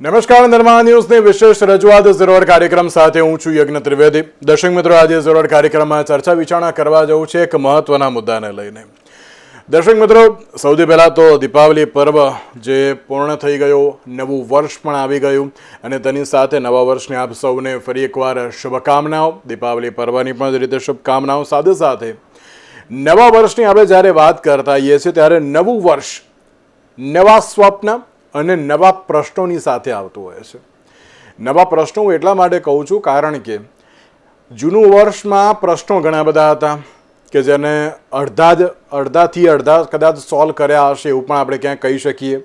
નમસ્કાર નર્મદા ન્યૂઝની વિશેષ રજૂઆત ઝરોડ કાર્યક્રમ સાથે હું છું યજ્ઞ ત્રિવેદી. દર્શક મિત્રો, આજે ઝરોડ કાર્યક્રમમાં ચર્ચા વિચારણા કરવા જવું છે એક મહત્વના મુદ્દાને લઈને. દર્શક મિત્રો, સૌથી પહેલાં તો દીપાવલી પર્વ જે પૂર્ણ થઈ ગયો, નવું વર્ષ પણ આવી ગયું અને તેની સાથે નવા વર્ષની આપ સૌને ફરી એકવાર શુભકામનાઓ. દીપાવલી પર્વની પણ જ રીતે શુભકામનાઓ સાથે સાથે નવા વર્ષની આપણે જ્યારે વાત કરતા હોઈએ છીએ ત્યારે નવું વર્ષ, નવા સ્વપ્ન અને નવા પ્રશ્નોની સાથે આવતું હોય છે. નવા પ્રશ્નો હું એટલા માટે કહું છું કારણ કે જૂનું વર્ષમાં પ્રશ્નો ઘણા બધા હતા કે જેને અડધા જ, અડધાથી અડધા કદાચ સોલ્વ કર્યા હશે એવું પણ આપણે ક્યાંક કહી શકીએ.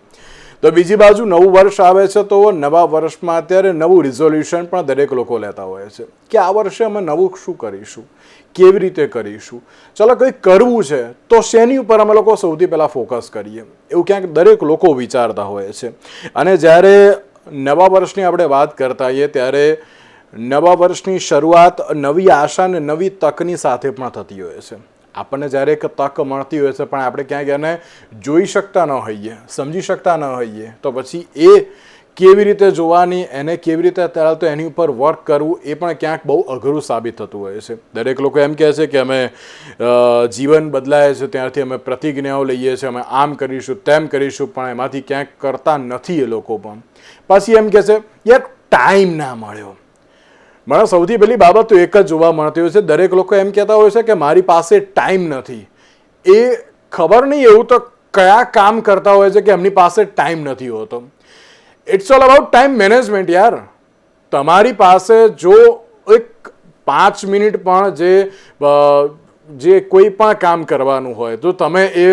તો બીજી બાજુ નવું વર્ષ આવે છે તો નવા વર્ષમાં અત્યારે નવું રિઝોલ્યુશન પણ દરેક લોકો લેતા હોય છે. કે આ વર્ષે અમે નવું શું કરીશું? કેવી રીતે કરીશું? ચલો કંઈક કરવું છે, તો શેની ઉપર અમે લોકો સૌથી પહેલાં ફોકસ કરીએ? એવું ક્યાંક દરેક લોકો વિચારતા હોય છે. અને જ્યારે નવા વર્ષની આપણે વાત કરતા હોઈએ ત્યારે નવા વર્ષની શરૂઆત નવી આશા અને નવી તકની સાથે પણ થતી હોય છે. આપણને જ્યારે એક તક મળતી હોય છે, પણ આપણે ક્યાંક એને જોઈ શકતા ન હોઈએ, સમજી શકતા ન હોઈએ, તો પછી એ કેવી રીતે જોવાની, એને કેવી રીતે ત્યારે તો એની ઉપર વર્ક કરવું, એ પણ ક્યાંક બહુ અઘરું સાબિત થતું હોય છે. દરેક લોકો એમ કહે છે કે અમે જીવન બદલાય છે, ત્યારથી અમે પ્રતિજ્ઞાઓ લઈએ છીએ, અમે આમ કરીશું, તેમ કરીશું, પણ એમાંથી ક્યાંક કરતા નથી એ લોકો પણ. પછી એમ કહે છે, યાર ટાઈમ ના મળ્યો. મને સૌથી પહેલી બાબત તો એક જ જોવા મળતી હોય છે. દરેક લોકો એમ કહેતા હોય છે કે મારી પાસે ટાઈમ નથી. એ ખબર નહીં એવું તો કયા કામ કરતા હોય છે કે એમની પાસે ટાઈમ નથી હોતો. It's all about time management યાર તમારી પાસે જો એક પાંચ મિનિટ પણ જે જે કોઈ પણ કામ કરવાનું હોય, તો તમે એ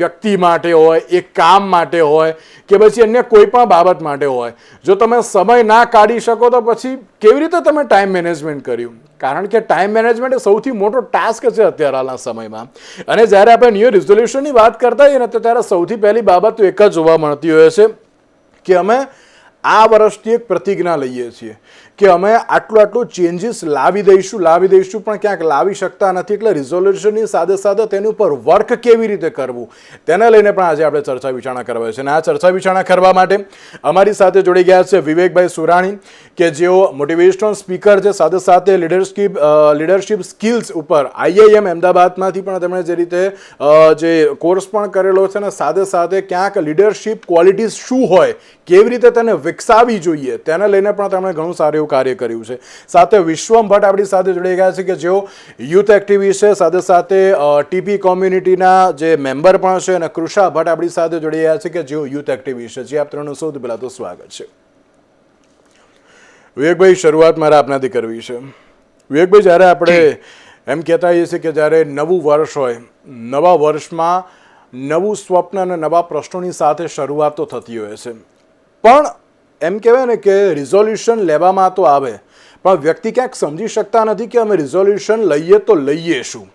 વ્યક્તિ માટે હોય, એ કામ માટે હોય, કે પછી અન્ય કોઈ પણ બાબત માટે હોય, જો તમે સમય ના કાઢી શકો તો પછી કેવી રીતે તમે ટાઈમ મેનેજમેન્ટ કર્યું? કારણ કે ટાઈમ મેનેજમેન્ટ એ સૌથી મોટો ટાસ્ક છે અત્યારે હાલના સમયમાં. અને જ્યારે આપણે ન્યૂ રિઝોલ્યુશનની વાત કરતા હોઈએ ને, તો ત્યારે સૌથી પહેલી બાબત તો એક જ જોવા મળતી હોય છે. કે અમે આ વર્ષથી એક પ્રતિજ્ઞા લઈએ છીએ. કે અમે આટલું આટલું ચેન્જીસ લાવી દઈશું લાવી દઈશું, પણ ક્યાંક લાવી શકતા નથી. એટલે રિઝોલ્યુશનની સાથે સાથે તેની ઉપર વર્ક કેવી રીતે કરવું, તેને લઈને પણ આજે આપણે ચર્ચા વિચારણા કરવા છે. અને આ ચર્ચા વિચારણા કરવા માટે અમારી સાથે જોડી ગયા છે વિવેકભાઈ સુરાણી, કે જેઓ મોટિવેશનલ સ્પીકર છે. સાથે સાથે લીડરશીપ લીડરશિપ સ્કિલ્સ ઉપર આઈઆઈએમ અમદાવાદમાંથી પણ તેમણે જે રીતે જે કોર્સ પણ કરેલો છે અને સાથે સાથે ક્યાંક લીડરશિપ ક્વોલિટીઝ શું હોય, કેવી રીતે તેને વિકસાવી જોઈએ, તેને લઈને પણ તેમણે ઘણું સારું કાર્ય કર્યું છે. સાથે વિશ્વમ ભટ્ટ આપણી સાથે જોડાઈ ગયા છે કે જેઓ યુથ એક્ટિવિસ્ટ છે. સાથે સાથે ટીપી કોમ્યુનિટીના જે મેમ્બર પણ છે અને કૃષા ભટ્ટ આપણી સાથે જોડાઈ ગયા છે કે જેઓ યુથ એક્ટિવિસ્ટ છે. જે આપ ત્રણનું સૌથી પહેલાં તો સ્વાગત છે. વિવેકભાઈ શરૂઆત મારે આપનાથી કરવી છે. વિવેકભાઈ જ્યારે આપણે એમ કહેતા હોઈએ છીએ કે જ્યારે નવું વર્ષ હોય નવા વર્ષમાં નવું સ્વપ્ન અને નવા પ્રશ્નોની સાથે શરૂઆત તો થતી હોય છે. પણ એમ કહેવાય ને કે રિઝોલ્યુશન લેવામાં તો આવે, પણ વ્યક્તિ ક્યાંક સમજી શકતા નથી કે અમે રિઝોલ્યુશન લઈએ તો લઈએ શું?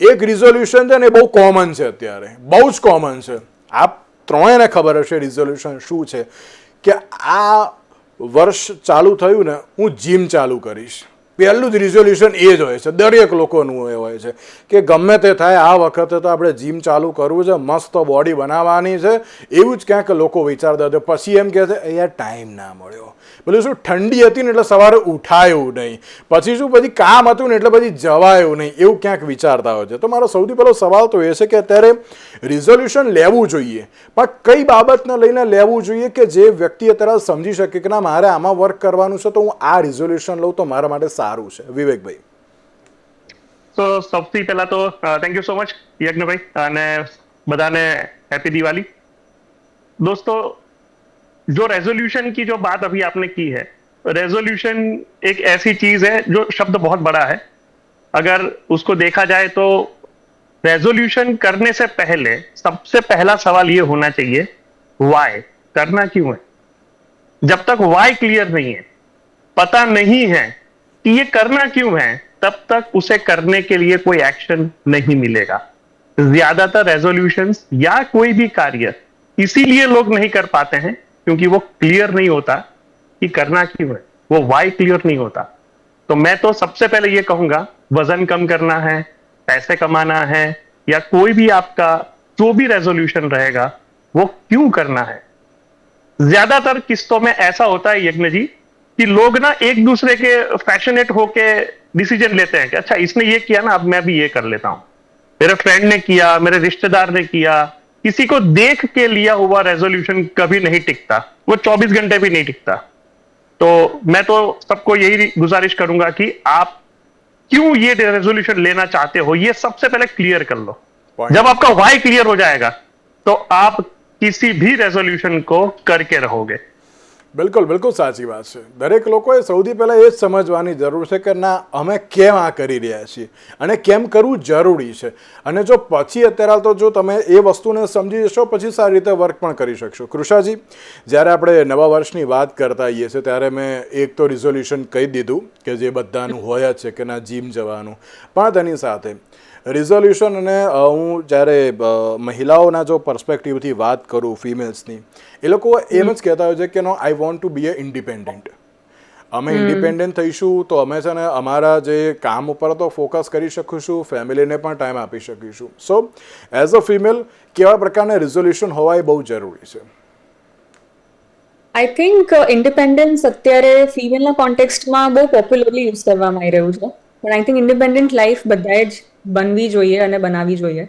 એક રિઝોલ્યુશન છે ને એ બહુ કોમન છે અત્યારે, બહુ જ કોમન છે. આપ ત્રણેયને ખબર હશે રિઝોલ્યુશન શું છે. કે આ વર્ષ ચાલુ થયું ને, હું જીમ ચાલુ કરીશ. પહેલું જ રિઝોલ્યુશન એ જ હોય છે. દરેક લોકોનું એ હોય છે. કે ગમે તે થાય, આ વખતે તો આપણે જીમ ચાલુ કરવું છે, મસ્ત બોડી બનાવવાની છે. એવું જ ક્યાંક લોકો વિચારતા હતા. પછી એમ કહે છે અહીંયા ટાઈમ ના મળ્યો. બોલે શું ઠંડી હતી ને એટલે સવારે ઉઠાયું નહીં. પછી શું પછી કામ હતું ને એટલે પછી જવાયું નહીં. એવું ક્યાંક વિચારતા હોય છે. તો મારો સૌથી પહેલો સવાલ તો એ છે કે અત્યારે રિઝોલ્યુશન લેવું જોઈએ. પણ કઈ બાબતને લઈને લેવું જોઈએ કે જે વ્યક્તિ અત્યારે સમજી શકે કે ના, મારે આમાં વર્ક કરવાનું છે તો હું આ રિઝોલ્યુશન લઉં તો મારા માટે સારું છે. વિવેકભાઈ. તો સૌથી પહેલા તો thank you so much Yagnabhai અને બધાને હેપી દિવાળી. દોસ્તો जो रेजोल्यूशन की जो बात अभी आपने की है रेजोल्यूशन एक ऐसी चीज़ है जो शब्द बहुत बड़ा है। अगर उसको देखा जाए तो रेजोल्यूशन करने से पहले सबसे पहला सवाल ये होना चाहिए वाई करना क्यों है? जब तक वाई क्लियर नहीं है, पता नहीं है कि ये करना क्यों है, तब तक उसे करने के लिए कोई एक्शन नहीं मिलेगा। ज़्यादातर रेजोल्यूशन या कोई भी कार्य इसीलिए लोग नहीं कर पाते हैं क्योंकि वो क्लियर नहीं होता कि करना क्यों है। वो वाई क्लियर नहीं होता। तो मैं तो सबसे पहले ये कहूँगा, वज़न कम करना है, पैसे कमाना है, या कोई भी आपका जो भी रेजोल्यूशन रहेगा, वो क्यों करना है? ज़्यादातर किस्तों में ऐसा होता है यज्ञ जी, कि लोग ना एक दूसरे के फैशनेट होके डिसीज़न लेते हैं कि अच्छा इसने ये किया ना, अब मैं भी ये कर लेता हूँ। मेरे फ्रेंड ने किया, मेरे रिश्तेदार ने किया किसी को देख के लिया हुआ रेजोल्यूशन कभी नहीं टिकता। वो 24 घंटे भी नहीं टिकता। तो मैं तो सबको यही गुजारिश करूँगा कि आप क्यों ये रेजोल्यूशन लेना चाहते हो ये सबसे पहले क्लियर कर लो। जब आपका वाई क्लियर हो जाएगा तो आप किसी भी रेजोल्यूशन को करके रहोगे। બિલકુલ બિલકુલ સાચી વાત છે. દરેક લોકોએ સૌથી પહેલાં એ જ સમજવાની જરૂર છે કે ના, અમે કેમ આ કરી રહ્યા છીએ અને કેમ કરવું જરૂરી છે? અને જો પછી અત્યારે તો જો તમે એ વસ્તુને સમજી જશો, પછી સારી રીતે વર્ક પણ કરી શકશો. કૃષાજી, જ્યારે આપણે નવા વર્ષની વાત કરતા આવીએ છીએ, ત્યારે મેં એક તો રિઝોલ્યુશન કહી દીધું કે જે બધાનું હોય જ છે કે ના, જીમ જવાનું. પણ તેની સાથે રિઝોલ્યુશન અને હું જ્યારે મહિલાઓના જો પર્સપેક્ટિવથી વાત કરું ફિમેલ્સની એ લોકો એમ જ કહેતા હોય છે કે no I want to be a independent અમે ઇન્ડિપેન્ડન્ટ થઈશું તો અમે છે ને અમારા જે કામ ઉપર તો ફોકસ કરી શકીશું ફેમિલીને પણ ટાઈમ આપી શકીશું. સો એઝ અ ફિમેલ કેવા પ્રકારના રિઝોલ્યુશન હોવા એ બહુ જરૂરી છે. આઈ થિંક ઇન્ડિપેન્ડન્સ અત્યારે ફિમેલના કોન્ટેક્સ્ટમાં બહુ પોપ્યુલરલી યુઝ કરવામાં આવી રહ્યું છે. પણ આઈ થિંક ઇન્ડિપેન્ડન્ટ લાઈફ બધાએ જ બનવી જોઈએ અને બનાવવી જોઈએ.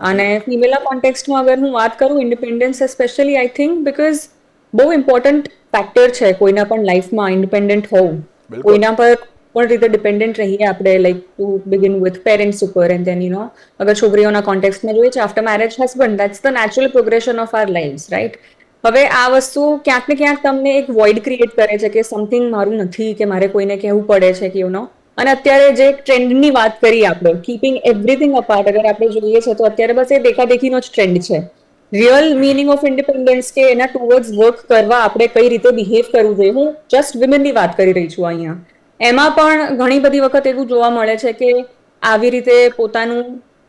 અને ફિમેલના કોન્ટેક્સ્ટમાં અગર હું વાત કરું independence specially I think because બહુ ઇમ્પોર્ટન્ટ ફેક્ટર છે કોઈના પણ લાઈફમાં ઇન્ડિપેન્ડન્ટ હોવું. કોઈના પર પણ રીતે ડિપેન્ડન્ટ રહીએ આપણે like to begin with parents ઉપર એન્ડ દેન યુ નો અગર છોકરીઓના કોન્ટેક્સ્ટમાં જોઈએ છે after marriage husband that's the natural progression of our life right હવે આ વસ્તુ ક્યાંક ને ક્યાંક તમને એક વોઇડ ક્રિએટ કરે છે કે સમથિંગ મારું નથી કે મારે કોઈને કહેવું પડે છે કે યુ નો અને અત્યારે જે ટ્રેન્ડની વાત કરી આપણે કીપિંગ એવરીથિંગ અપાર્ટ અગર આપણે જોઈએ છે, તો અત્યારે બસ એ દેખાદેખીનો જ ટ્રેન્ડ છે. રિયલ મિનિંગ ઓફ ઇન્ડિપેન્ડન્સ કે એના ટુવર્ડ્સ વર્ક કરવા આપણે કઈ રીતે બિહેવ કરવું જોઈએ? હું જસ્ટ વિમેનની વાત કરી રહી છું અહીંયા. એમાં પણ ઘણી બધી વખત એવું જોવા મળે છે કે આવી રીતે પોતાનું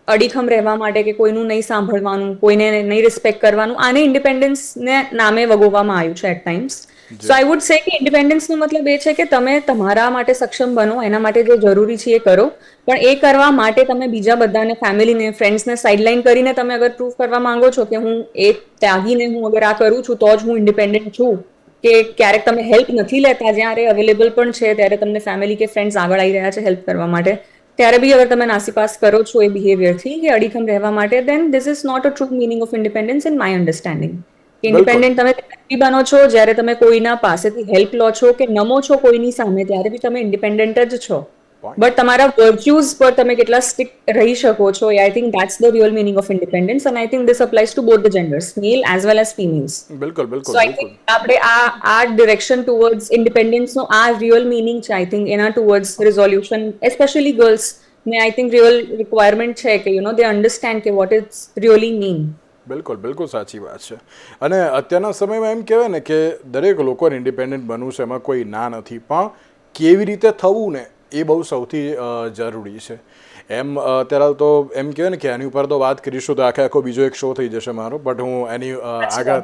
અડીખમ રહેવા માટે કે કોઈનું નહીં સાંભળવાનું, કોઈને નહીં રિસ્પેક્ટ કરવાનું, આને ઇન્ડિપેન્ડન્સને નામે વગોવવામાં આવ્યું છે at times so I would say કે ઇન્ડિપેન્ડન્સનો મતલબ એ છે કે તમે તમારા માટે સક્ષમ બનો, એના માટે જે જરૂરી છે એ કરો. પણ એ કરવા માટે તમે બીજા બધાને, ફેમિલીને ફ્રેન્ડ્સને સાઇડલાઇન કરીને તમે અગર પ્રૂવ કરવા માંગો છો કે હું એ ત્યાગીને હું અગર આ કરું છું, તો જ હું ઇન્ડિપેન્ડન્ટ છું. કે ક્યારેક તમે હેલ્પ નથી લેતા, જ્યારે અવેલેબલ પણ છે, ત્યારે તમને ફેમિલી કે ફ્રેન્ડ્સ આગળ આવી રહ્યા છે હેલ્પ કરવા માટે, ત્યારે બી અગર તમે નાસીપાસ કરો છો એ બિહેવિયરથી કે અડીખમ રહેવા માટે then this is not a true meaning of independence in my understanding independent તમે વ્યક્તિ બનો છો જ્યારે તમે કોઈના પાસેથી હેલ્પ લો છો કે નમો છો કોઈની સામે ત્યારે બી તમે ઇન્ડિપેન્ડન્ટ જ છો. બટ તમારા વર્ચ્યુઝ પર તમે કેટલા સ્ટિક રહી શકો છો I think that's the real meaning of independence and I think this applies to both the genders male as well as females બિલકુલ બિલકુલ સો આઈ થિંક આપણે આ આ ડિરેક્શન ટુવર્ડ્સ ઇન્ડિપેન્ડન્સનો આ રિયલ મિનિંગ છે આઈ થિંક એના ટુવર્ડ્સ રિઝોલ્યુશન એસ્પેશિયલી ગર્લ્સ ને I think real requirement છે કે યુ નો દે અન્ડરસ્ટેન્ડ કે વોટ ઇઝ રિયલી મીન બિલકુલ બિલકુલ સાચી વાત છે. અને અત્યારના સમયમાં એમ કહેવાય ને કે દરેક લોકોને ઇન્ડિપેન્ડન્ટ બનવું છે એમાં કોઈ ના નથી. પણ કેવી રીતે થવું ને એ બહુ સૌથી જરૂરી છે. એમ અત્યારે તો એમ કહેવાય ને કે એની ઉપર તો વાત કરીશું તો આખે આખો બીજો એક શો થઈ જશે મારો બટ હું એની આગળ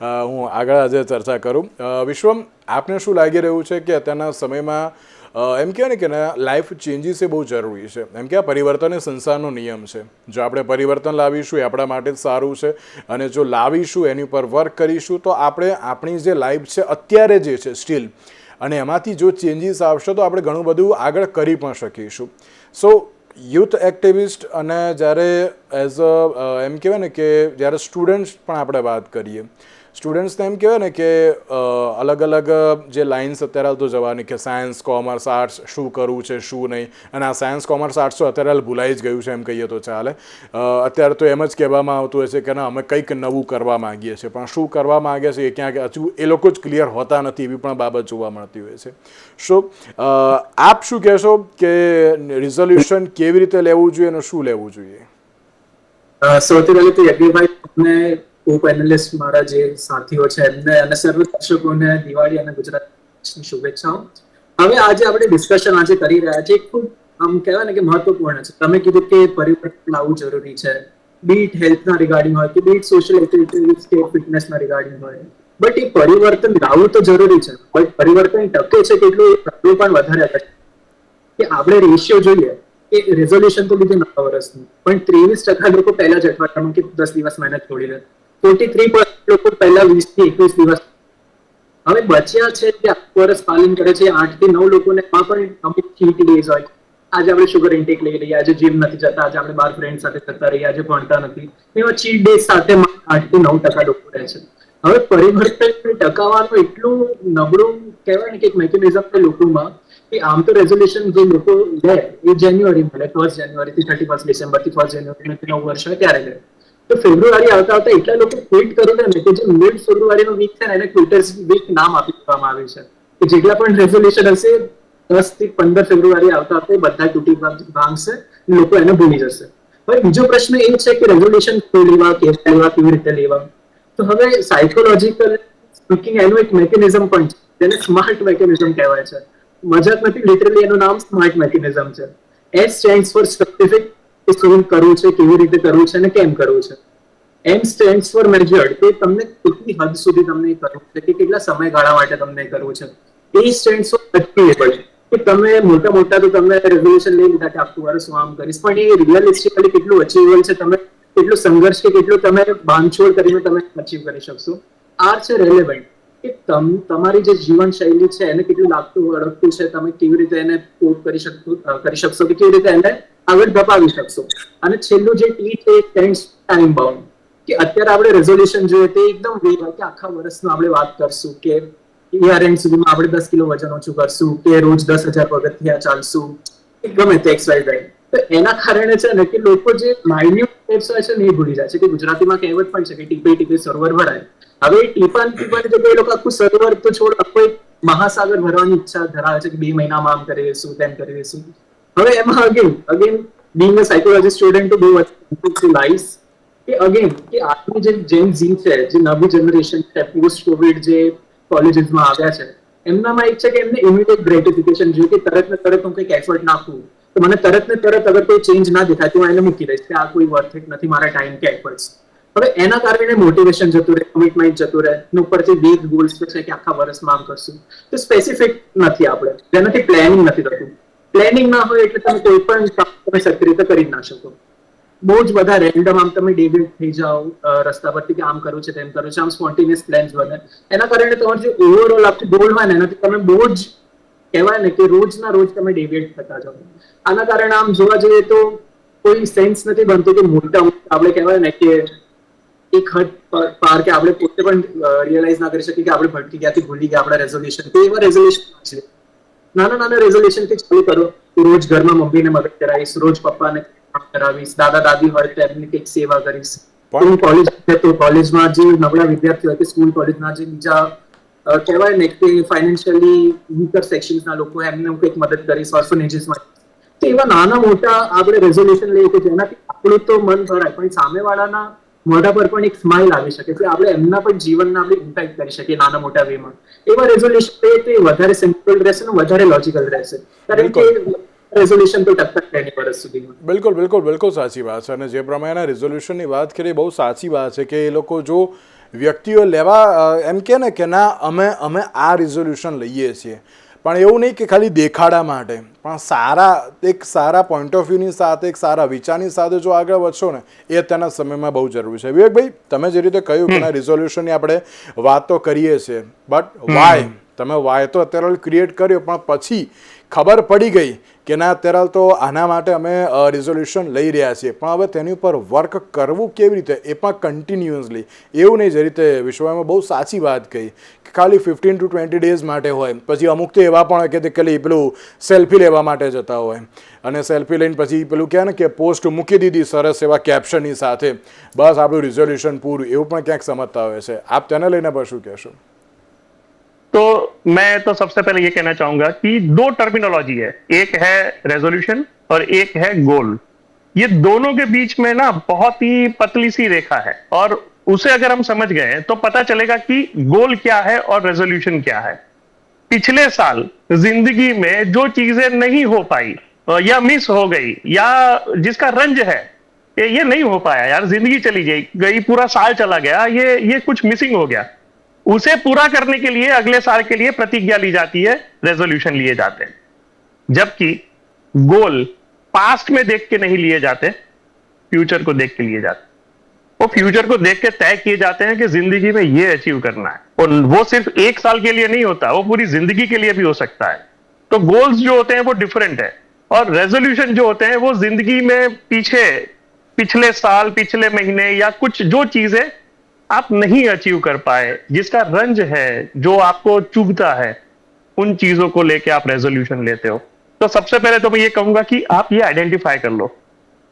હું આગળ આજે ચર્ચા કરું. વિશ્વમ આપને શું લાગી રહ્યું છે કે અત્યારના સમયમાં એમ કહેવાય ને કે લાઈફ ચેન્જીસ એ બહુ જરૂરી છે. એમ કે આ પરિવર્તન એ સંસારનો નિયમ છે. જો આપણે પરિવર્તન લાવીશું એ આપણા માટે જ સારું છે. અને જો લાવીશું એની ઉપર વર્ક કરીશું, તો આપણે, આપણી જે લાઈફ છે અત્યારે જે છે સ્ટીલ અને એમાંથી જો ચેન્જીસ આવશે, તો આપણે ઘણું બધું આગળ કરી પણ શકીશું. સો યુથ એક્ટિવિસ્ટ અને જ્યારે એઝ અ, એમ કહેવાય ને કે જ્યારે સ્ટુડન્ટ્સ પણ આપણે વાત કરીએ સ્ટુડન્ટ્સને એમ કહેવાય ને કે અલગ અલગ જે લાઇન્સ અત્યારે તો જવાની કે સાયન્સ કોમર્સ આર્ટ્સ શું કરવું છે, શું નહીં. અને આ સાયન્સ કોમર્સ આર્ટ્સ તો અત્યારે હાલ ભૂલાઈ જ ગયું છે એમ કહીએ તો ચાલે. અત્યારે તો એમ જ કહેવામાં આવતું છે કે ના, અમે કંઈક નવું કરવા માંગીએ છીએ. પણ શું કરવા માંગે છે એ ક્યાંક હજુ એ લોકો જ ક્લિયર હોતા નથી એવી પણ બાબત જોવા મળતી હોય છે. સો આપ શું કહેશો કે રિઝોલ્યુશન કેવી રીતે લેવું જોઈએ અને શું લેવું જોઈએ? સૌથી પહેલા તો યજ્ઞભાઈ કો મારા જે સાથીઓ છે, એમને અને સર્વ દર્શકોને દિવાળી અને ગુજરાતની શુભેચ્છાઓ. હવે આજે આપણે ડિસ્કશન આજે કરી રહ્યા છીએ, ખૂબ આમ કહેવાય ને કે મહત્વપૂર્ણ છે. તમે કીધું કે પરિવર્તન લાવવું જરૂરી છે. બીટ હેલ્થના રિગાર્ડિંગ હોય કે બીટ સોશિયલ એક્ટિવિટીઝ કે ફિટનેસના રિગાર્ડિંગ હોય. બટ એ પરિવર્તન લાવવું તો જરૂરી છે. બટ પરિવર્તન ટકે છે કેટલું એ પણ વધારે અટકે કે આપણે રેશિયો જોઈએ કે રેઝોલ્યુશન તો લીધું નવા વર્ષનું. પણ ત્રેવીસ ટકા લોકો પહેલા જ અઠવાડિયામાં કે દસ દિવસ મહેનત છોડી દે ફોર્ટી થ્રી લોકો પહેલા વીસથી એકવીસ દિવસ. હવે બચ્યા છે કે આખું વર્ષ પાલન કરે છે આઠથી નવ લોકોને એમાં પણ અમુક ચીટ ડેઝ હોય. આજે આપણે શુગર ઇન્ટેક લઈ રહ્યા આજે જીમ નથી જતા, આજે આપણે બાર ફ્રેન્ડ સાથે જતા રહીએ, આજે ભણતા નથી. એવા ચીટ ડેઝ સાથે આઠથી નવ ટકા લોકો રહે છે. હવે પરિવર્તન ટકાવવાનું એટલું નબળું કહેવાય ને કે મેકેનિઝમ છે લોકોમાં કે આમ તો રેઝોલ્યુશન જે લોકો લે એ જાન્યુઆરી મળે ફર્સ્ટ જાન્યુઆરી થી થર્ટી ફર્સ્ટ ડિસેમ્બરથી ફર્સ્ટ જાન્યુઆરી નવ વર્ષ હોય ત્યારે લે. તો ફેબ્રુઆરી આવતા આવતા એટલા લોકો ક્વિટ કરી ને કે જે મિડ ફેબ્રુઆરીનો વીક છે એને ક્વિટર્સ વીક નામ આપી દેવામાં આવ્યું છે. કે જેટલા પણ રેઝોલ્યુશન હશે, દસથી પંદર ફેબ્રુઆરી આવતા આવતા બધા તૂટી ભાંગશે લોકો એને ભૂલી જશે. હવે બીજો પ્રશ્ન એ છે કે રેઝોલ્યુશન કેવી લેવા કેવી લેવા, કેવી રીતે લેવા? તો હવે સાયકોલોજીકલ સ્પીકિંગ એનું એક મેકેનિઝમ પણ છે. તેને સ્માર્ટ મેકેનિઝમ કહેવાય છે. મજાક નથી લિટરલી એનું નામ સ્માર્ટ મેકેનિઝમ છે. એસ સ્ટેન્ડ્સ ફોર સ્પેસિફિક શું કરવું છે, કેવી રીતે કરવું છે અને કેમ કરવું છે. એમ સ્ટેન્ડ્સ ફોર મેજર્ડ કે તમને કેટલી હદ સુધી તમને કરવું છે, કે કેટલા સમયગાળા માટે તમને કરવું છે. એ સ્ટેન્ડ્સ ફોર અચીવેબલ કે તમે મોટા મોટા તો તમે રેઝોલ્યુશન લઈ લીધા કે આખું વર્ષ હું આમ કરીશ, પણ એ રિયલિસ્ટિકલી કેટલું અચીવેબલ છે, તમે કેટલું સંઘર્ષ કે કેટલું તમે બાંધછોડ કરીને તમે અચીવ કરી શકશો. આર છે રેલેવન્ટ કે તમ, તમારી જે જીવન શૈલી છે, એને કેટલું લાગતું અડકતું છે, તમે કેવી રીતે એને કોપ કરી શકશો કરી શકશો, કે કેવી રીતે એને આગળ ધપાવી શકશો. અને છેલ્લું જે ટી છે ટેન્સ ટાઈમ બાઉન્ડ કે અત્યારે આપણે રેઝોલ્યુશન જોઈએ તે એકદમ વેગ કે આખા વર્ષનું આપણે વાત કરશું કે યર એન્ડ સુધીમાં આપણે દસ કિલો વજન ઓછું કરશું, કે રોજ દસ હજાર પગથિયા ચાલશું ગમે તે એક્સ વાય તો એના કારણે છે ને કે લોકો જે માઇન્યુટ સ્ટેપ્સ હોય છે ને એ ભૂલી જાય છે કે ગુજરાતીમાં કહેવત પણ છે કે ટીપે ટીપે સરોવર ભરાય. હવે ટીપા ને એ લોકો આખું સરોવર તો છોડ આખો એક મહાસાગર ભરવાની ઈચ્છા ધરાવે છે કે બે મહિનામાં આમ કરી દઈશું, તેમ કરી દઈશું. હવે એમાં again again being a psychology student too બહુ લાઈસ કે અગેન કે આજની જે જેન ઝી છે, જે નવી જનરેશન છે પોસ્ટ કોવિડ જે કોલેજીસમાં આવ્યા છે, એમનામાં એક છે કે એમને ઇમિડિયેટ ગ્રેટિફિકેશન જોઈએ કે તરત ને તરત હું કંઈક એફર્ટ નાખું. તો મને તરત ને તરત અગર કોઈ ચેન્જ ના દેખાય તો હું એને મૂકી દઈશ કે આ કોઈ વર્થ ઇટ નથી, મારા ટાઈમ કે એફર્ટ્સ હવે એના કારણે મોટિવેશન જતું રહે કમિટમેન્ટ જતું રહે અને ઉપરથી બીગ ગોલ્સ છે કે આખા વર્ષમાં આમ કરશું. તો સ્પેસિફિક નથી આપણે, જેનાથી પ્લાનિંગ નથી થતું. પ્લાનિંગ ના હોય એટલે તમે કોઈ પણ તમે સરખી કરી ના શકો. બહુ જ બધા રેન્ડમ આમ તમે ડેબિટ થઈ જાઓ રસ્તા પરથી કે આમ કરવું છે તેમ કરવું છે, આમ સ્પોન્ટેનિયસ પ્લાન્સ બને. એના કારણે તમારું જે ઓવરઓલ આખું ગોલ હોય ને, એનાથી તમે બહુ જ કહેવાય ને કે રોજના રોજ તમે ડેવિએટ થતા જાઓ. આના કારણે આમ જોવા જઈએ તો કોઈ સેન્સ નથી બનતું કે મોટા મોટા આપણે કહેવાય ને કે એક હદ પાર કે આપણે પોતે પણ રિયલાઇઝ ના કરી શકીએ કે આપણે ભટકી ગયાથી ભૂલી ગયા, આપણા રેઝોલ્યુશન તો એવા રેઝોલ્યુશન છે. નાના નાના રેઝોલ્યુશનથી ચાલુ કરો. રોજ ઘરમાં મમ્મીને મદદ કરાવીશ રોજ પપ્પાને કરાવીશ દાદા દાદી હોય તો એમની કંઈક સેવા કરીશ. હું કોલેજ તો કોલેજમાં જે નબળા વિદ્યાર્થીઓ હોય કે સ્કૂલ કોલેજના જે બીજા કહેવાય ને કે ફાઇનાન્શિયલી વીકર સેક્શન્સના લોકો એમને હું કંઈક મદદ કરીશ ઓર્ફનેજીસમાં તો એવા નાના મોટા આપણે રેઝોલ્યુશન લઈએ કે જેનાથી આપણું તો મન ભરાય. પણ સામેવાળાના મોઢા પર પણ એક સ્માઇલ આવી શકે છે. આપણે એમના પણ જીવનને આપણે ઇમ્પેક્ટ કરી શકીએ નાના મોટા વેમાં. એવા રેઝોલ્યુશન તો વધારે સિમ્પલ રહેશે ને વધારે લોજિકલ રહેશે. કારણ કે રેઝોલ્યુશન તો ટકતા જ વર્ષ સુધીમાં. બિલકુલ બિલકુલ બિલકુલ સાચી વાત છે. અને જે પ્રમાણે રેઝોલ્યુશનની વાત કરી બહુ સાચી વાત છે કે એ લોકો જો વ્યક્તિઓ લેવા એમ કે ને કે ના અમે અમે આ રિઝોલ્યુશન લઈએ છીએ. પણ એવું નહીં કે ખાલી દેખાડા માટે. પણ સારા એક સારા પોઈન્ટ ઓફ વ્યૂની સાથે એક સારા વિચારની સાથે જો આગળ વધશો ને એ અત્યારના સમયમાં બહુ જરૂરી છે. વિવેકભાઈ તમે જે રીતે કહ્યું કે ના રિઝોલ્યુશનની આપણે વાત તો કરીએ છીએ બટ વાય તમે વાય તો અત્યારે ક્રિએટ કર્યો પણ પછી ખબર પડી ગઈ કે ના અત્યારે તો આના માટે અમે રિઝોલ્યુશન લઈ રહ્યા છીએ. પણ હવે તેની ઉપર વર્ક કરવું કેવી રીતે? એ પણ કન્ટિન્યુઅસલી એવું નહીં જે રીતે વિશ્વમાં બહુ સાચી વાત કહી ખાલી ફિફ્ટીન ટુ ટ્વેન્ટી ડેઝ માટે હોય પછી અમુક તો એવા પણ હોય કે તે ખાલી પેલું સેલ્ફી લેવા માટે જતા હોય અને સેલ્ફી લઈને પછી પેલું કહે ને કે પોસ્ટ મૂકી દીધી સરસ એવા કેપ્શનની સાથે બસ આપણું રિઝોલ્યુશન પૂરું એવું પણ ક્યાંક સમજતા હોય છે આપ તેને લઈને પણ શું કહેશો तो मैं तो सबसे पहले ये कहना चाहूंगा कि दो टर्मिनोलॉजी है एक है रेजोल्यूशन और एक है गोल ये दोनों के बीच में ना बहुत ही पतली सी रेखा है और उसे अगर हम समझ गए तो पता चलेगा कि गोल क्या है और रेजोल्यूशन क्या है। पिछले साल ज़िंदगी में जो चीज़ें नहीं हो पाई या मिस हो गई, या जिसका रंज है, ये ये नहीं हो पाया यार, ज़िंदगी चली गई गई, पूरा साल चला गया, ये ये कुछ मिसिंग हो गया। उसे पूरा करने के लिए, अगले साल के लिए प्रतिज्ञा ली जाती है रेजोल्यूशन लिए जाते हैं। जबकि गोल पास्ट में देख के नहीं लिए जाते फ्यूचर को देख के लिए जाते। वो फ्यूचर को देख के तय किए जाते हैं कि ज़िंदगी में ये अचीव करना है। और वो सिर्फ़ एक साल के लिए नहीं होता, वो पूरी ज़िंदगी के लिए भी हो सकता है। तो गोल्स जो होते हैं वो डिफरेंट है। और रेजोल्यूशन जो होते हैं वो ज़िंदगी में पीछे, पिछले साल, पिछले महीने या कुछ जो चीज़ें आप नहीं अचीव कर पाए, जिसका रंज है, जो आपको चुभता है, उन चीज़ों को लेके आप रेजोल्यूशन लेते हो। तो सबसे पहले तो मैं ये कहूँगा कि आप ये आइडेंटिफाई कर लो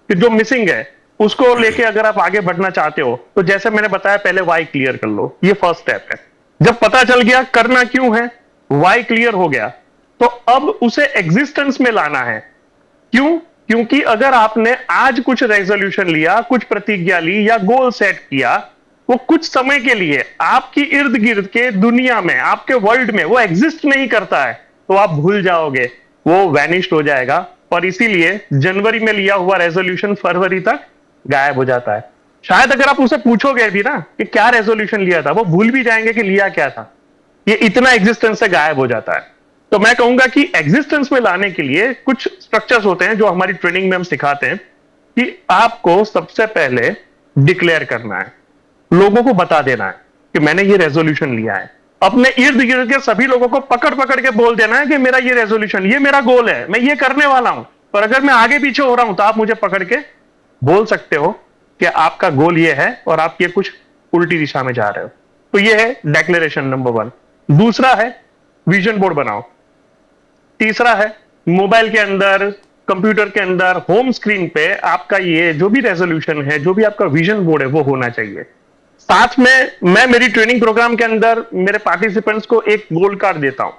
कि जो मिसिंग है उसको लेके अगर आप आगे बढ़ना चाहते हो तो जैसे मैंने बताया, पहले वाई क्लियर कर लो। ये फ़र्स्ट स्टेप है। जब पता चल गया करना क्यों है वाई क्लियर हो गया तो अब उसे एग्जिस्टेंस में लाना है। क्यों? क्योंकि अगर आपने आज कुछ रेजोल्यूशन लिया, कुछ प्रतिज्ञा ली या गोल सेट किया, वो कुछ समय के लिए, आपकी इर्द गिर्द के दुनिया में, आपके वर्ल्ड में वो एग्जिस्ट नहीं करता है तो आप भूल जाओगे। वो वैनिश्ड हो जाएगा। और इसीलिए जनवरी में लिया हुआ रेजोल्यूशन फरवरी तक गायब हो जाता है। शायद अगर आप उसे पूछोगे भी ना कि क्या रेजोल्यूशन लिया था, वो भूल भी जाएँगे कि लिया क्या था। ये इतना एग्जिस्टेंस से गायब हो जाता है। तो मैं कहूँगा कि एग्जिस्टेंस में लाने के लिए कुछ स्ट्रक्चर्स होते हैं जो हमारी ट्रेनिंग में हम सिखाते हैं कि आपको सबसे पहले डिक्लेयर करना है। लोगों को बता देना है कि मैंने ये रेजोल्यूशन लिया है। अपने इर्द गिर्द के सभी लोगों को पकड़ पकड़ के बोल देना है कि मेरा ये रेजोल्यूशन ये मेरा गोल है, मैं ये करने वाला हूँ। पर अगर मैं आगे पीछे हो रहा हूँ तो आप मुझे पकड़ के बोल सकते हो कि आपका गोल ये है और आप ये कुछ उल्टी दिशा में जा रहे हो। तो ये है डेक्लेरेशन नंबर वन दूसरा है विजन बोर्ड बनाओ। तीसरा है मोबाइल के अंदर कंप्यूटर के अंदर होम स्क्रीन पे आपका ये जो भी रेजोल्यूशन है, जो भी आपका विजन बोर्ड है, वो होना चाहिए। साथ में मैं मेरी ट्रेनिंग प्रोग्राम के अंदर मेरे पार्टिसिपेंट्स को एक गोल कार्ड देता हूँ।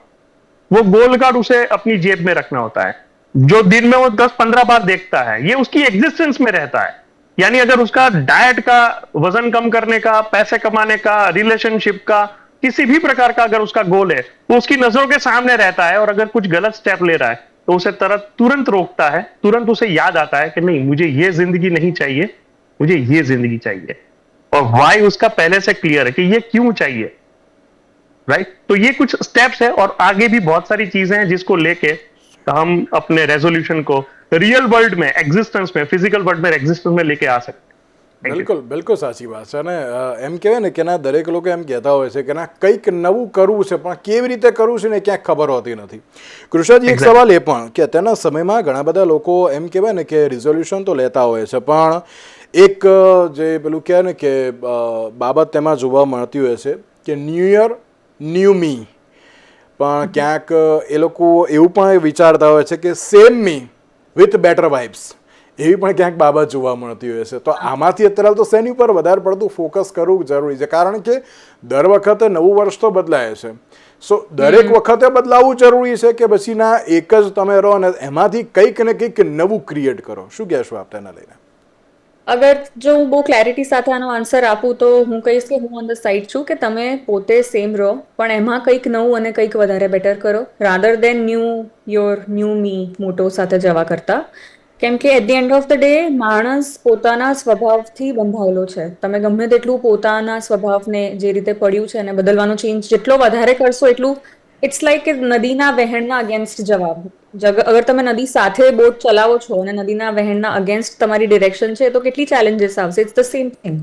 वो गोल कार्ड उसे अपनी जेब में रखना होता है। जो दिन में वो 10-15 बार देखता है, ये उसकी एग्जिस्टेंस में रहता है। यानी अगर उसका डाइट का, वज़न कम करने का, पैसे कमाने का रिलेशनशिप का, किसी भी प्रकार का अगर उसका गोल है वो उसकी नज़रों के सामने रहता है और अगर कुछ गलत स्टेप ले रहा है तो उसे तरत, तुरंत रोकता है, तुरंत उसे याद आता है कि नहीं, मुझे ये ज़िंदगी नहीं चाहिए, मुझे ये ज़िंदगी चाहिए। और वाई उसका पहले से क्लियर है कि ये क्यों चाहिए? राइट तो ये कुछ स्टेप्स है और आगे भी बहुत सारी चीज़ें हैं जिसको लेके तो हम अपने रेजोल्यूशन को रियल वर्ल्ड में एग्जिस्टेंस में फिजिकल वर्ल्ड में एग्जिस्टेंस में लेके आ सकते બિલકુલ બિલકુલ સાચી વાત છે અને એમ કહેવાય ને કે ના દરેક લોકો એમ કહેતા હોય છે કે ના કંઈક નવું કરવું છે પણ કેવી રીતે કરવું છે ને ક્યાંક ખબર હોતી નથી કૃષ્ણજી એક સવાલ એ પણ કે અત્યારના સમયમાં ઘણા બધા લોકો એમ કહેવાય ને કે રિઝોલ્યુશન તો લેતા હોય છે પણ એક જે પેલું કહેવાય ને કે બાબત તેમાં જોવા મળતી હોય છે કે ન્યૂ યર ન્યૂ મી પણ ક્યાંક એ લોકો એવું પણ વિચારતા હોય છે કે same me with better vibes એવી પણ ક્યાંક બાબત જોવા મળતી હોય છે. તો આમાંથી અત્યારે તો શેની ઉપર વધારે પડતું ફોકસ કરવું જરૂરી છે? કારણ કે દર વખતે નવું વર્ષ તો બદલાય છે. સો દરેક વખતે બદલાવવું જરૂરી છે કે પછી ના એક જ તમે રહો અને એમાંથી કંઈક ને કંઈક નવું ક્રિએટ કરો? શું કહેશો આપ તેના લઈને? અગર જો હું બહુ ક્લેરિટી સાથે આનો આન્સર આપું, તો હું કહીશ કે હું ઓન ધ સાઇડ છું કે તમે પોતે સેમ રહો, પણ એમાં કંઈક નવું અને કંઈક વધારે બેટર કરો. Rather than new year new me motto સાથે જવા કરતા. કેમ કે at the end of the day માણસ પોતાના સ્વભાવથી બંધાયેલો છે. તમે ગમે તેટલું પોતાના સ્વભાવને જે રીતે પડ્યું છે એને બદલવાનો ચેન્જ જેટલો વધારે કરશો, એટલું ઇટ્સ લાઈક કે નદીના વહેણના અગેન્સ્ટ જવાબ અગર તમે નદી સાથે બોટ ચલાવો છો અને નદીના વહેણના અગેન્સ્ટ તમારી ડિરેક્શન છે તો કેટલી ચેલેન્જીસ આવશે ઇટ્સ ધ સેમ થિંગ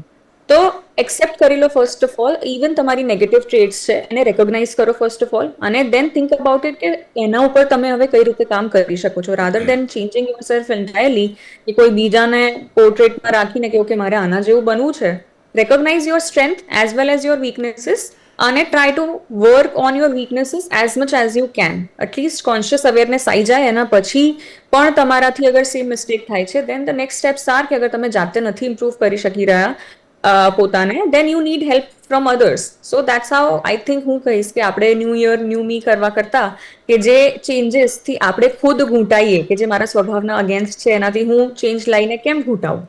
તો એક્સેપ્ટ કરી લો ફર્સ્ટ ઓફ ઓલ ઇવન તમારી નેગેટિવ ટ્રેડ્સ છે એને રેકોગ્નાઇઝ કરો ફર્સ્ટ ઓફ ઓલ અને દેન થિંક અબાઉટ ઇટ કે એના ઉપર તમે હવે કઈ રીતે કામ કરી શકો છો rather than changing yourself entirely કે કોઈ બીજાને પોર્ટ્રેટમાં રાખીને કે ઓકે મારે આના જેવું બનવું છે recognize your strength as well as your weaknesses અને try to work on your weaknesses as much as you can at least conscious awareness આવી જાય, એના પછી પણ તમારાથી અગર સેમ મિસ્ટેક થાય છે then the next steps are કે અગર તમે જાતે નથી ઇમ્પ્રૂવ કરી શકી રહ્યા પોતાને then you need help from others so that's how I think હું કહીશ કે આપણે ન્યૂ યર ન્યૂ મી કરવા કરતા કે જે ચેન્જીસથી આપણે ખુદ ઘૂંટાઈએ, કે જે મારા સ્વભાવના અગેન્સ્ટ છે, એનાથી હું ચેન્જ લઈને કેમ ઘૂંટાવું?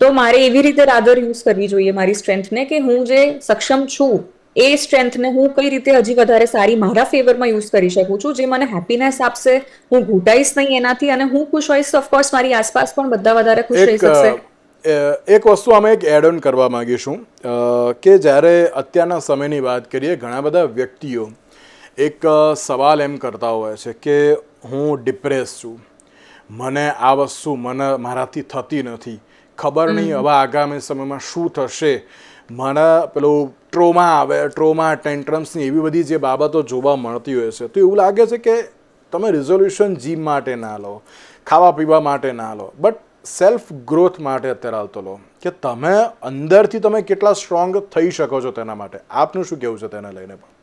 તો મારે એવી રીતે રાધર યુઝ કરવી જોઈએ મારી સ્ટ્રેન્થને કે હું જે સક્ષમ છું એ સ્ટ્રેન્થને હું કઈ રીતે હજી વધારે સારી મારા ફેવરમાં યુઝ કરી શકું છું જે મને હેપીનેસ આપશે હું ઘૂંટાઈશ નહીં એનાથી અને હું ખુશ હોઈશ ઓફકોર્સ મારી આસપાસ પણ બધા વધારે ખુશ રહી શકશે. એક વસ્તુ અમે એક એડ ઓન કરવા માંગીશું કે જ્યારે અત્યારના સમયની વાત કરીએ ઘણા બધા વ્યક્તિઓ એક સવાલ એમ કરતા હોય છે કે હું ડિપ્રેસ છું મને આ વસ્તુ મને મારાથી થતી નથી ખબર નહીં હવે આગામી સમયમાં શું થશે મારા પેલું ટ્રોમા આવે, ટ્રોમા ટેન્ટ્રમ્સની એવી બધી જે બાબતો જોવા મળતી હોય છે, તો એવું લાગે છે કે તમે રિઝોલ્યુશન જીમ માટે ના લો, ખાવા પીવા માટે ના લો બટ સેલ્ફ ગ્રોથ માટે અત્યારે આવતો લો, કે તમે અંદરથી તમે કેટલા સ્ટ્રોંગ થઈ શકો છો તેના માટે. આપનું શું કહેવું છે તેને લઈને પણ?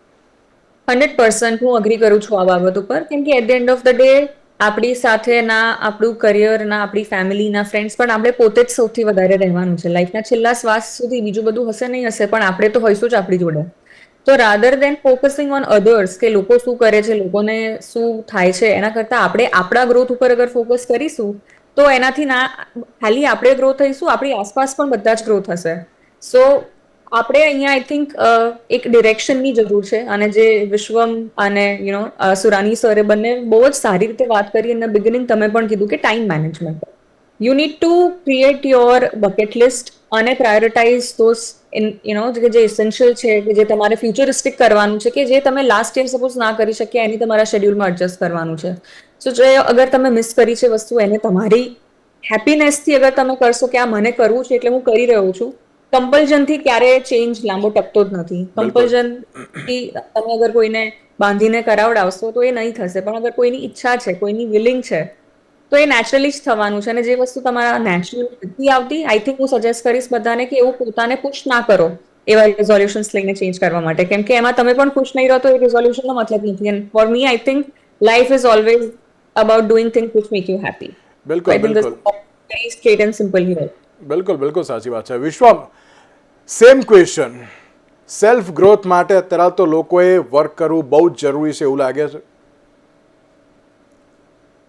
હંડ્રેડ પર્સન્ટ હું અગ્રી કરું છું આ બાબત ઉપર, કેમ કે at the end of the day આપણી સાથે ના આપણું કરિયર ના આપણી ફેમિલી ના ફ્રેન્ડ્સ પણ આપણે પોતે જ સૌથી વધારે રહેવાનું છે. લાઈફના છેલ્લા શ્વાસ સુધી બીજું બધું હશે નહીં હશે, પણ આપણે તો હોઈશું જ આપણી જોડે. તો rather than focusing on others કે લોકો શું કરે છે, લોકોને શું થાય છે, એના કરતાં આપણે આપણા ગ્રોથ ઉપર અગર ફોકસ કરીશું, તો એનાથી ના, ખાલી આપણે ગ્રો થઈશું, આપણી આસપાસ પણ બધા જ ગ્રો થશે સો આપણે અહીંયા આઈ થિંક એક ડિરેક્શનની જરૂર છે અને જે વિશ્વમ અને યુ નો સુરાની સરે બંને બહુ જ સારી રીતે વાત કરી અને બિગિનિંગ તમે પણ કીધું કે time management you need to create your bucket list અને prioritize those in you know કે જે ઇસેન્શિયલ છે, કે જે તમારે ફ્યુચરિસ્ટિક કરવાનું છે, કે જે તમે લાસ્ટ યર સપોઝ ના કરી શક્યા એની તમારા શેડ્યુલમાં એડજસ્ટ કરવાનું છે. સો જે અગર તમે મિસ કરી છે વસ્તુ, એને તમારી હેપીનેસથી અગર તમે કરશો કે આ મને કરવું છે, એટલે હું કરી રહ્યો છું કમ્પલ્ઝનથી ક્યારે ચેન્જ લાંબો ટકતો જ નથી. કમ્પલ્ઝનથી તમે અગર કોઈને બાંધીને કરાવડાવશો તો એ નહીં થશે. પણ અગર કોઈની ઈચ્છા છે કોઈની વિલિંગ છે તો એ નેચરલી જ થવાનું છે. અને જે વસ્તુ તમારા નેચરલ નથી આવતી આઈ થિંક હું સજેસ્ટ કરીશ બધાને કે એવું પોતાને પુશ ના કરો એવા રિઝોલ્યુશન્સ લઈને ચેન્જ કરવા માટે. કેમ કે એમાં તમે પણ ખુશ નહીં રહો તો એ રિઝોલ્યુશનનો મતલબ નથી. And for me I think life is always about doing things which make you happy બિલકુલ બિલકુલ. Very straight and simple here બિલકુલ બિલકુલ સાચી વાત છે. Vishwam same question self growth માટે અત્યારે તો લોકોએ વર્ક કરવું બહુ જ જરૂરી છે એવું લાગે છે?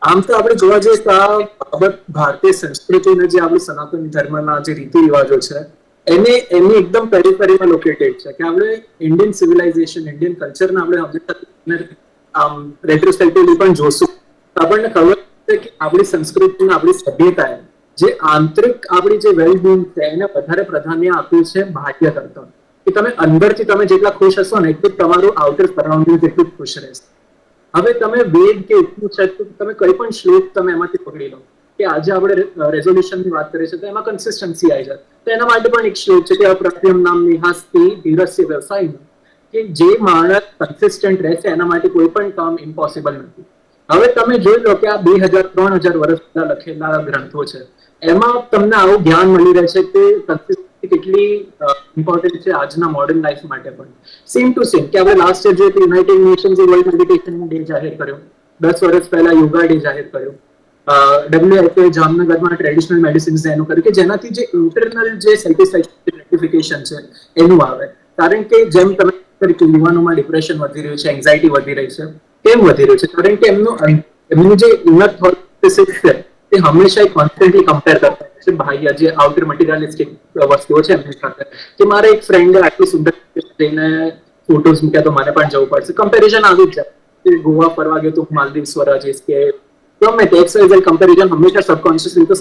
આમ તો આપણે જોવા જઈએ તો આ બાબત ભારતીય સંસ્કૃતિને જે આપણું સનાતન ધર્મના જે રીતિ રિવાજો છે, એને, એની એકદમ પેરીફેરીમાં લોકેટેડ છે કે આપણે ઇન્ડિયન સિવિલાઇઝેશન ઇન્ડિયન કલ્ચરને આપણે આમ રેટ્રોસ્પેક્ટિવલી પણ જોશું. આપણને ખબર છે કે આપણી સંસ્કૃતિ આપણી સભ્યતાએ જે આંતરિક આપણી જે વેલબિંગ છે, એને વધારે પ્રાધાન્ય આપ્યું છે બાહ્ય કરતા કે તમે અંદરથી તમે જેટલા ખુશ હશો ને એટલું તમારું આઉટર સરાઉન્ડિંગ જેટલું ખુશ રહેશે. હવે તમે વેદ કે એટલું છે તમે કોઈ પણ શ્લોક તમે એમાંથી પકડી લો. કે આજે આપણે રેઝોલ્યુશનની વાત કરીએ છીએ, તો એમાં કન્સિસ્ટન્સી આવી જાય. તો એના માટે પણ એક શ્લોક છે કે અપ્રત્યમ નામ નિહાસ્તી ધીરસ્ય વ્યવસાય. કે જે માણસ કન્સિસ્ટન્ટ રહેશે એના માટે કોઈ પણ કામ ઇમ્પોસિબલ નથી. હવે તમે જોઈ લો કે આ બે હજાર, ત્રણ હજાર વર્ષ લખેલા ગ્રંથો છે. એમાં તમને આવું ધ્યાન મળી રહેશે કે કન્સિસ્ટન્સી કેટલી ઇમ્પોર્ટન્ટ છે આજના મોડર્ન લાઈફ માટે પણ. સેમ ટુ સેમ કે આપણે લાસ્ટ યર જે United Nations World Meditation Day જાહેર કર્યો. દસ વર્ષ પહેલા યોગા ડે જાહેર કર્યો. ડબ્લ્યુએચઓ જામનગરમાં ટ્રેડિશનલ મેડિસિન્સ એનું કર્યું કે જેનાથી જે ઇન્ટરનલ જે સેટિસ્ફેક્શન છે એનું આવે. કારણ કે જેમ તમે યુવાનોમાં ડિપ્રેશન વધી રહ્યું છે એન્ઝાઇટી વધી રહી છે કેમ વધી રહ્યું છે. કારણ કે એમનું એમનું જે ઇનર થોટ છે તે હંમેશા કોન્સ્ટન્ટલી કમ્પેર કરતા હોય છે. ભાઈ જે આઉટર મટીરિયલિસ્ટિક વસ્તુઓ છે એમની સાથે, કે મારે એક ફ્રેન્ડે આટલી સુંદર જઈને ફોટોઝ મૂક્યા તો મને પણ જવું પડશે. કમ્પેરિઝન આવી જ જાય. ગોવા ફરવા ગયો તો હું માલદીવ સ્વરા જઈશ કે ગમે તે એક્સ વાય કમ્પેરિઝન હંમેશા સબકોન્શિયસલી તો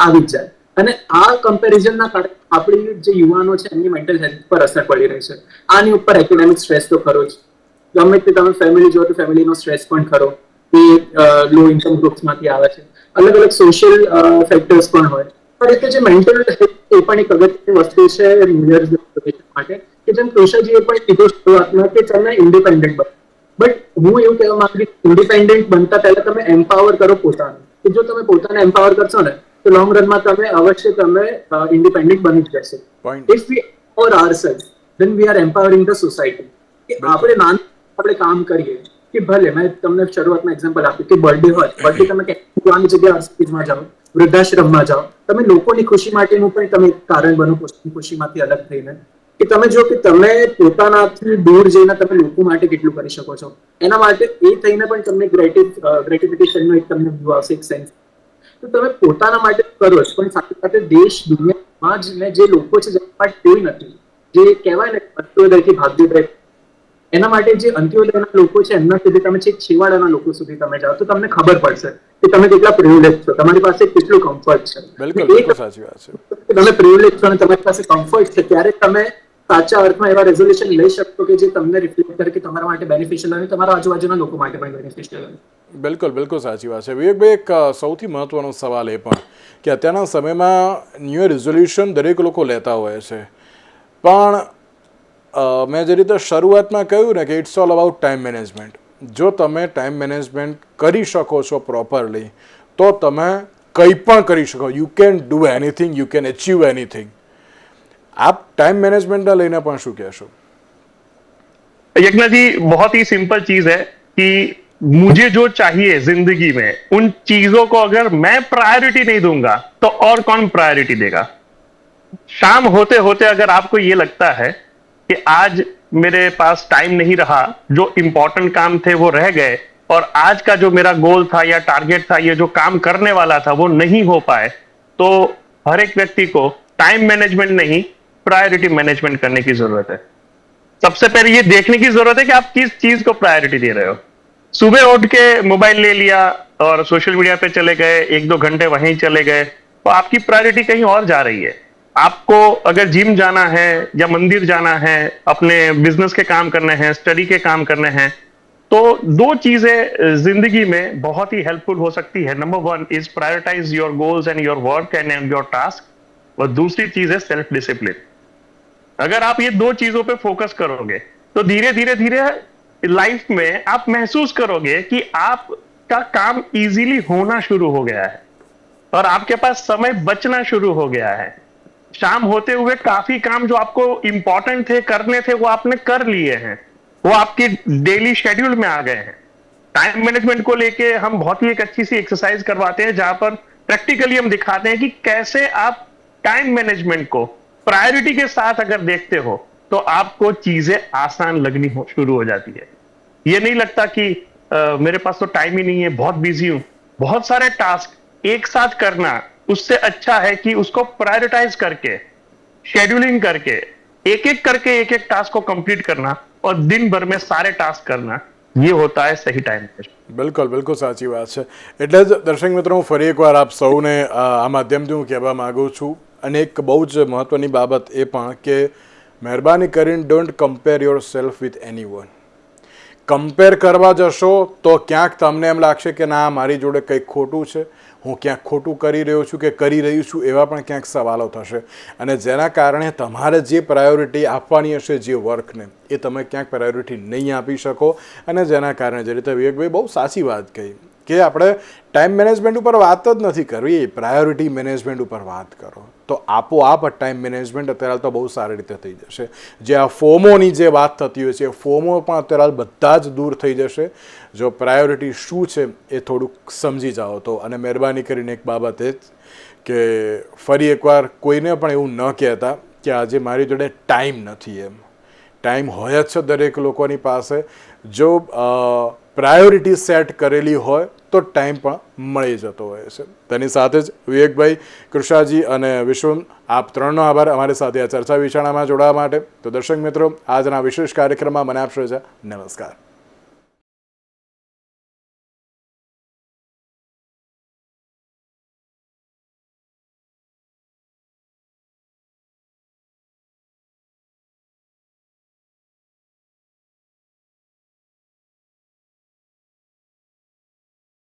આવી જ જાય. અને આ કમ્પેરિઝનના કારણે આપણી જે યુવાનો છે એમની મેન્ટલ હેલ્થ પર અસર પડી રહી છે. આની ઉપર એકેડેમિક સ્ટ્રેસ તો ખરો જ. ગમે તે તમે ફેમિલી જો તો ફેમિલીનો સ્ટ્રેસ પણ ખરો. એ લો ઇન્કમ ગ્રુપ્સમાંથી આવે છે. અલગ અલગ સોશિયલ ફેક્ટર્સ પણ હોય. પણ એટલે જે મેન્ટલ હેલ્થ એ પણ એક અગત્યની વસ્તુ છે ન્યુ માટે. કે જેમ કૃષાજીએ પણ કીધું શરૂઆતમાં કે તમે ઇન્ડિપેન્ડન્ટ બનો. બટ હું એવું કહેવા માંગુ ઇન્ડિપેન્ડન્ટ બનતા પહેલા તમે એમ્પાવર કરો પોતાને. કે જો તમે પોતાને એમ્પાવર કરશો ને તો લોંગ રનમાં તમે અવશ્ય તમે ઇન્ડિપેન્ડન્ટ બની જ જશો. If we or are self then we are empowering the society કે આપણે નાન આપણે કામ કરીએ. કે ભલે, મેં તમને શરૂઆતમાં એક્ઝામ્પલ આપ્યું કે બર્થડે હોય બર્થડે તમે જવાની જગ્યાએ જાઓ, વૃદ્ધાશ્રમમાં જાઓ, તમે લોકોની ખુશી માટેનું પણ તમે કારણ બનો ખુશીમાંથી અલગ થઈને. કે તમે જો કે તમે પોતાનાથી દૂર જઈને તમે લોકો માટે કેટલું કરી શકો છો. એના માટે એ થઈને પણ તમને ગ્રેટિફિકેશનનો એક તમને વ્યૂ આવશે, એક સેન્સ તો તમે પોતાના માટે કરો જ પણ સાથે સાથે દેશ, દુનિયામાં જ જે લોકો છે, જેના માટે કોઈ નથી. જે કહેવાય ને અત્યોદયથી ભાગ્યોદય એના માટે જે અંત્યોદયના લોકો છે એમના સુધી તમે છેક છેવાડાના લોકો સુધી તમે જાઓ તો તમને ખબર પડશે કે તમે કેટલા પ્રિવિલેજ છો. તમારી પાસે કેટલું કમ્ફર્ટ છે. બિલકુલ સાચી વાત છે. તમે પ્રિવિલેજ છો અને તમારી પાસે કમ્ફર્ટ છે ત્યારે તમે સાચા અર્થમાં એવા રેઝોલ્યુશન લઈ શકશો કે જે તમને રિફ્લેક્ટ કરે કે તમારા માટે બેનિફિશિયલ અને તમારા આજુબાજુના લોકો માટે પણ બેનિફિશિયલ બિલકુલ બિલકુલ સાચી વાત છે. વિવેકભાઈ એક સૌથી મહત્વનો સવાલ એ પણ કે અત્યારના સમયમાં ન્યૂ રેઝોલ્યુશન દરેક લોકો લેતા હોય છે. પણ મેં જે રીતે શરૂઆતમાં કહ્યું ને કે it's all about time management જો તમે ટાઈમ મેનેજમેન્ટ કરી શકો છો પ્રોપરલી તો તમે કંઈ પણ કરી શકો you can do anything you can achieve anything આપ ટાઈમ મેનેજમેન્ટને લઈને પણ શું કહેશો यज्ञ जी बहुत ही सिंपल चीज है कि मुझे जो चाहिए जिंदगी में उन चीजों को अगर मैं प्रायोरिटी नहीं दूंगा तो और कौन प्रायोरिटी देगा शाम होते होते अगर आपको ये लगता है कि आज मेरे पास टाइम नहीं रहा, जो इंपॉर्टेंट काम थे वो रह गए, और आज का जो मेरा गोल था या टारगेट था, ये जो काम करने वाला था, वो नहीं हो पाए। तो हर एक व्यक्ति को टाइम मैनेजमेंट नहीं प्रायोरिटी मैनेजमेंट करने की ज़रूरत है। सबसे पहले ये देखने की ज़रूरत है कि आप किस चीज़ को प्रायोरिटी दे रहे हो। सुबह उठ के मोबाइल ले लिया और सोशल मीडिया पे चले गए, एक दो घंटे वहीं चले गए तो आपकी प्रायोरिटी कहीं और जा रही है। आपको अगर जिम जाना है या मंदिर जाना है, अपने बिज़नेस के काम करने हैं स्टडी के काम करने हैं तो दो चीज़ें ज़िंदगी में बहुत ही हेल्पफुल हो सकती है। Number one is prioritize your goals and your work and your task और दूसरी चीज़ है सेल्फ डिसिप्लिन अगर आप ये दो चीज़ों पे फोकस करोगे तो धीरे धीरे धीरे लाइफ में आप महसूस करोगे कि आपका काम इजीली होना शुरू हो गया है। और आपके पास समय बचना शुरू हो गया है। शाम होते हुए काफ़ी काम जो आपको इंपॉर्टेंट थे करने थे वो आपने कर लिए हैं। वो आपके डेली शेड्यूल में आ गए हैं। टाइम मैनेजमेंट को लेके हम बहुत ही एक अच्छी सी एक्सरसाइज करवाते हैं जहाँ पर प्रैक्टिकली हम दिखाते हैं कि कैसे आप टाइम मैनेजमेंट को प्रायोरिटी के साथ अगर देखते हो तो आपको चीज़ें आसान लगनी हो शुरू हो जाती है। ये नहीं लगता कि अ, मेरे पास तो टाइम ही नहीं है बहुत बिज़ी हूँ। बहुत सारे टास्क एक साथ करना उससे अच्छा है कि उसको प्रायोरिटाइज करके शेड्यूलिंग करके एक एक करके एक एक टास्क को कंप्लीट करना और दिन भर में सारे टास्क करना ये होता है सही टाइम मैनेजमेंट બિલકુલ બિલકુલ સાચી વાત છે એટલે જ દર્શક મિત્રો હું ફરી એકવાર આપ સૌને અ, આ માધ્યમથી હું કહેવા માગું છું અને એક બહુ જ મહત્ત્વની બાબત એ પણ કે મહેરબાની કરીને don't compare yourself with any one compare કરવા જશો તો ક્યાંક તમને એમ લાગશે કે ના મારી જોડે કંઈક ખોટું છે હું ક્યાંક ખોટું કરી રહ્યો છું કે કરી રહ્યું છું એવા પણ ક્યાંક સવાલો થશે. અને જેના કારણે તમારે જે પ્રાયોરિટી આપવાની હશે, જે વર્કને એ તમે ક્યાંક પ્રાયોરિટી નહીં આપી શકો. અને જેના કારણે જે રીતે વિવેકભાઈ બહુ સાચી વાત કહી. કે આપણે ટાઈમ મેનેજમેન્ટ ઉપર વાત જ નથી કરવી પ્રાયોરિટી મેનેજમેન્ટ ઉપર વાત કરો. તો આપોઆપ ટાઈમ મેનેજમેન્ટ અત્યારે તો બહુ સારી રીતે થઈ જશે. જે આ ફોમોની જે વાત થતી હોય છે ફોમો પણ અત્યારે બધા જ દૂર થઈ જશે. જો પ્રાયોરિટી શું છે એ થોડુંક સમજી જાઓ તો. અને મહેરબાની કરીને એક બાબત એ કે ફરી એકવાર કોઈને પણ એવું ન કહેતા કે આજે મારી જોડે ટાઈમ નથી એમ. ટાઈમ હોય જ છે દરેક લોકોની પાસે. જો પ્રાયોરિટી સેટ કરેલી હોય તો ટાઈમ પણ મળી જતો હોય છે. તેની સાથે જ વિવેકભાઈ કૃષાજી અને વિશ્વમ, આપ ત્રણનો આભાર. અમારી સાથે આ ચર્ચા વિચારણામાં જોડાવા માટે તો દર્શક મિત્રો, આજના વિશેષ કાર્યક્રમમાં મને આપશો છે નમસ્કાર.